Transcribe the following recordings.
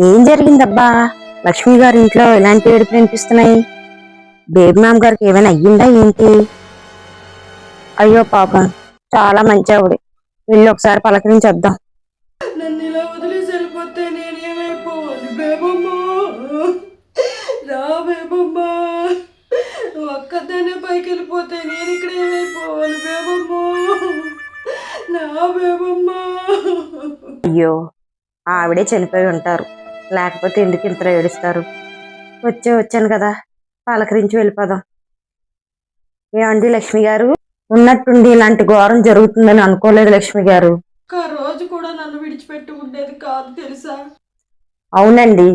ఏం జరిగిందబ్బా? లక్ష్మి గారి ఇంట్లో ఇలాంటి ఏడుపులు వినిపిస్తున్నాయి? బేబీ మ్యామ్ గారికి ఏమైనా అయ్యిందా ఏంటి? అయ్యో పాపం చాలా మంచి ఆవిడ. వెళ్ళి ఒకసారి పలకరించొద్దాం నన్ను ఇలా వదిలేసి వెళ్ళిపోతే నేనేమైపోవాలి బేబమ్మా! రా బేబమ్మా! నువ్వు ఒక్కదానే పైకి వెళ్ళిపోతే నేను ఇక్కడ ఏమైపోవాలి? బేబమ్మా! నా బేబమ్మా! అయ్యో ఆవిడే చనిపోయి ఉంటారు. లేకపోతే ఎందుకు ఇంత ఏడుస్తారు? వచ్చే వచ్చాను కదా పలకరించి వెళ్ళిపోదాం. ఏమండి లక్ష్మి గారు? ఉన్నట్టుండి ఇలాంటి ఘోరం జరుగుతుందని అనుకోలేదు లక్ష్మి గారు. ఒక్క రోజు కూడా నన్ను విడిచిపెట్టి ఉండేది కాదు తెలుసా? అవునండి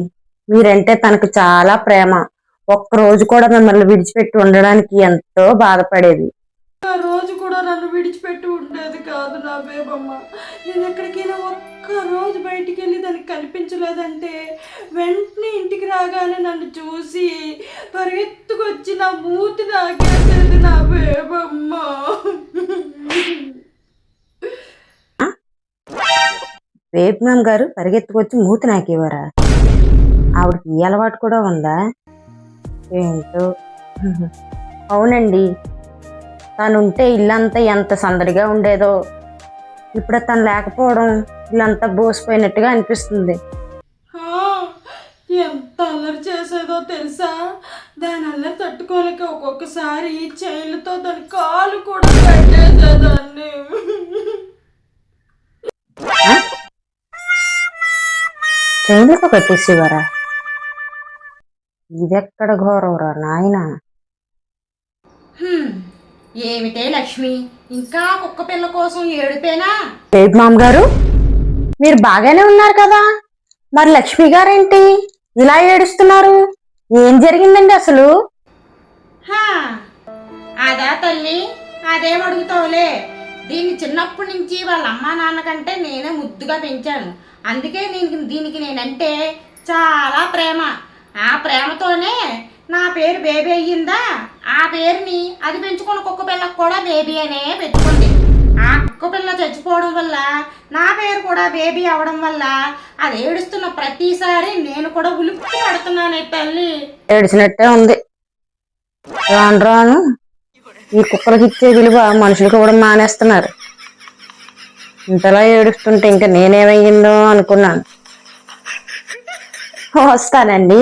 మీరంటే తనకు చాలా ప్రేమ. ఒక్క రోజు కూడా మిమ్మల్ని విడిచిపెట్టి ఉండడానికి ఎంతో బాధపడేది. రోజు కూడా నన్ను విడిచిపెట్టి ఉండేది కాదు నా బేబమ్మ. నేను ఎక్కడికైనా ఒక్క రోజు బయటికి వెళ్ళి దానికి కనిపించలేదంటే వెంటనే ఇంటికి రాగానే నన్ను చూసి పరిగెత్తుకొచ్చి నా మూతి నాకేసేది నా బేబమ్మ. వేపనాం గారు పరిగెత్తుకొచ్చి మూతి నాకేవారా? ఆవిడకి ఈ అలవాటు కూడా ఉందా? ఏంటో? అవునండి. తను ఉంటే ఇల్లంతా ఎంత సందడిగా ఉండేదో. ఇప్పుడు తను లేకపోవడం ఇల్లంతా బోసిపోయినట్టుగా అనిపిస్తుంది. ఎంత అల్లరి చేసేదో తెలుసా? దాని అల్లరి తట్టుకోలేక ఒక్కొక్కసారి చైన్లతో దాని కాలు కూడా కట్టేసేదాన్ని చైన్లకు కట్టేసేవారా? ఇదెక్కడ ఘోరంరా నాయనా? ఏమిటే లక్ష్మి? ఇంకా కుక్క పిల్ల కోసం ఏడిపేనా? బేబీ మామ్ గారు మీరు బాగానే ఉన్నారు కదా? మరి లక్ష్మి గారేంటి? ఇలా ఏడుస్తున్నారు? ఏం జరిగిందండి అసలు? హా, అదా తల్లి అదేం అడుగుతావులే. దీన్ని చిన్నప్పటి నుంచి వాళ్ళ అమ్మా నాన్న కంటే నేనే ముద్దుగా పెంచాను. అందుకే నేను దీనికి నేనంటే చాలా ప్రేమ. ఆ ప్రేమతోనే నా పేరు బేబీ అయ్యిందా? పేరుని అది పెంచుకున్న కుక్క పిల్లకు కూడా బేబీ అనే పెట్టుకుంది. ఆ కుక్క పిల్ల చచ్చిపోవడం వల్ల నా పేరు కూడా బేబీ అవడం వల్ల అది ఏడుస్తున్న ప్రతిసారి నేను కూడా ఉలిక్కి పడుతున్నానే తల్లి. ఏడిచినట్టే ఉంది. రాను రాను ఈ కుక్కలకి ఇచ్చే విలువ మనుషులకు కూడా మానేస్తున్నారు. ఇంతలా ఏడుస్తుంటే ఇంకా నేనేమయ్యిందో అనుకున్నాను. వస్తానండి.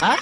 啊？